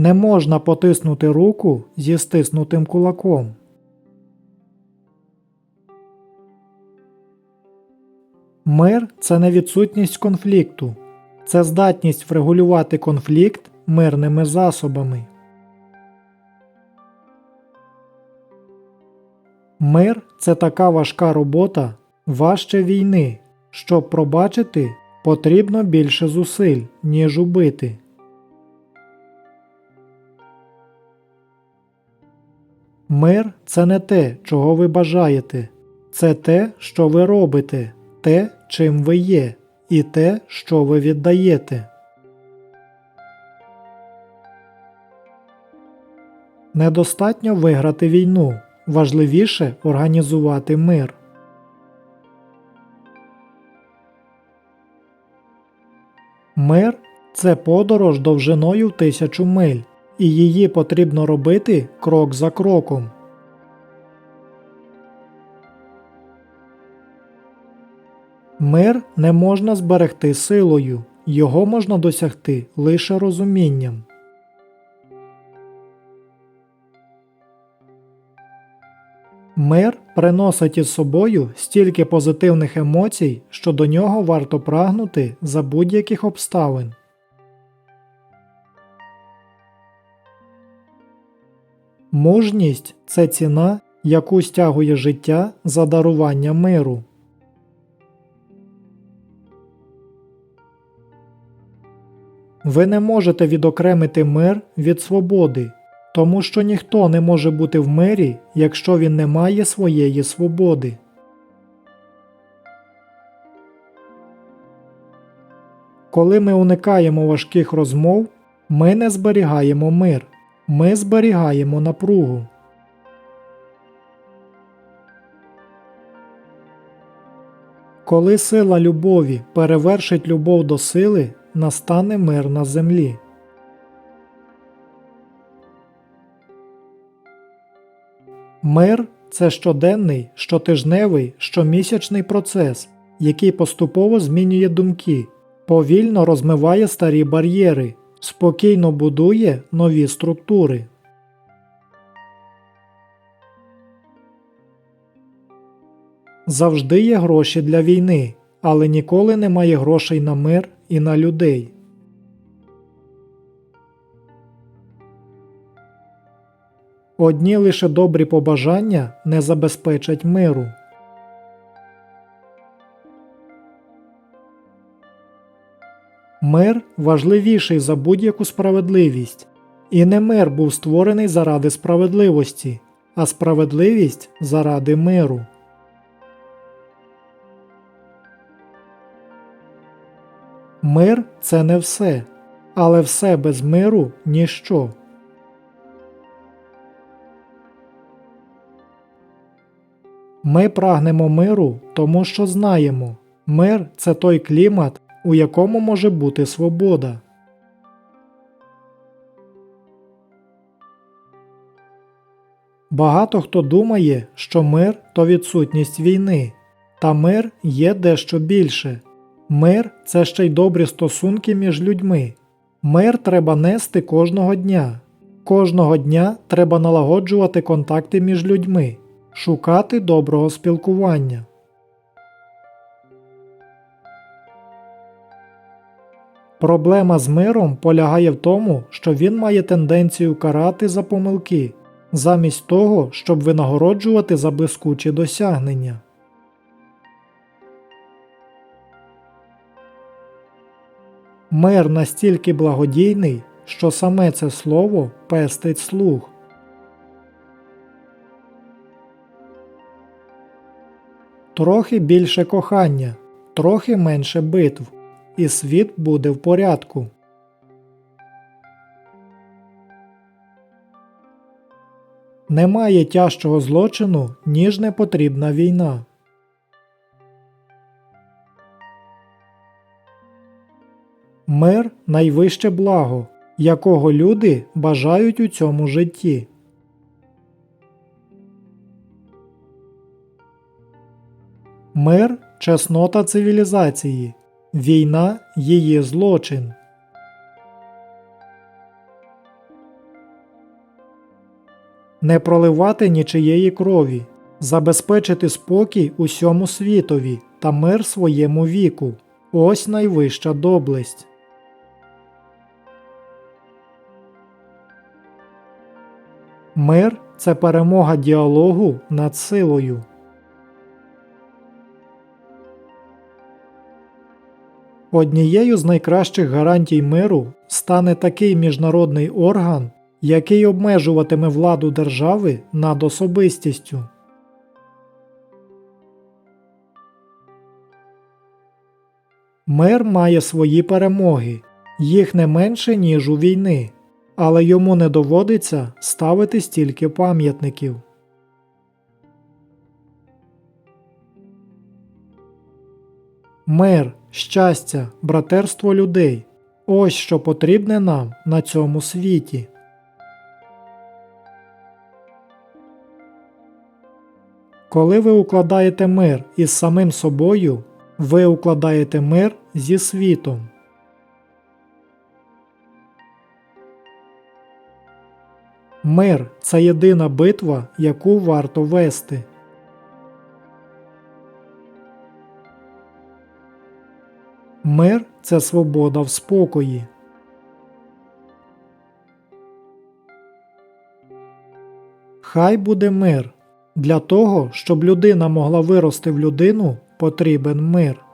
Не можна потиснути руку зі стиснутим кулаком. Мир це не відсутність конфлікту, це здатність врегулювати конфлікт мирними засобами. Мир це така важка робота, важче війни. Щоб пробачити, потрібно більше зусиль, ніж убити. Мир це не те, чого ви бажаєте, це те, що ви робите, те, чим ви є, і те, що ви віддаєте. Недостатньо виграти війну, важливіше організувати мир. Мир це подорож довжиною в тисячу миль, і її потрібно робити крок за кроком. Мир не можна зберегти силою, його можна досягти лише розумінням. Мир приносить із собою стільки позитивних емоцій, що до нього варто прагнути за будь-яких обставин. Мужність це ціна, яку стягує життя за дарування миру. Ви не можете відокремити мир від свободи, тому що ніхто не може бути в мирі, якщо він не має своєї свободи. Коли ми уникаємо важких розмов, ми не зберігаємо мир, ми зберігаємо напругу. Коли сила любові перевершить любов до сили, настане мир на землі. Мир це щоденний, щотижневий, щомісячний процес, який поступово змінює думки, повільно розмиває старі бар'єри, спокійно будує нові структури. Завжди є гроші для війни, але ніколи немає грошей на мир і на людей. Одні лише добрі побажання не забезпечать миру. Мир важливіший за будь-яку справедливість, і не мир був створений заради справедливості, а справедливість заради миру. Мир це не все, але все без миру ніщо. Ми прагнемо миру, тому що знаємо, мир це той клімат, у якому може бути свобода. Багато хто думає, що мир то відсутність війни, та мир є дещо більше. Мир це ще й добрі стосунки між людьми. Мир треба нести кожного дня. Кожного дня треба налагоджувати контакти між людьми, шукати доброго спілкування. Проблема з миром полягає в тому, що він має тенденцію карати за помилки, замість того, щоб винагороджувати за блискучі досягнення. Мир настільки благодійний, що саме це слово пестить слух. Трохи більше кохання, трохи менше битв, і світ буде в порядку. Немає тяжчого злочину, ніж непотрібна війна. Мир найвище благо, якого люди бажають у цьому житті. Мир чеснота цивілізації, війна її злочин. не проливати нічиєї крові, забезпечити спокій усьому світові та мир своєму віку. Ось найвища доблесть. Мир це перемога діалогу над силою. Однією з найкращих гарантій миру стане такий міжнародний орган, який обмежуватиме владу держави над особистістю. Мир має свої перемоги, їх не менше, ніж у війни, але йому не доводиться ставити стільки пам'ятників. Мир, щастя, братерство людей ось що потрібне нам на цьому світі. Коли ви укладаєте мир із самим собою, ви укладаєте мир зі світом. Мир це єдина битва, яку варто вести. Мир це свобода в спокої. Хай буде мир. Для того, щоб людина могла вирости в людину, потрібен мир.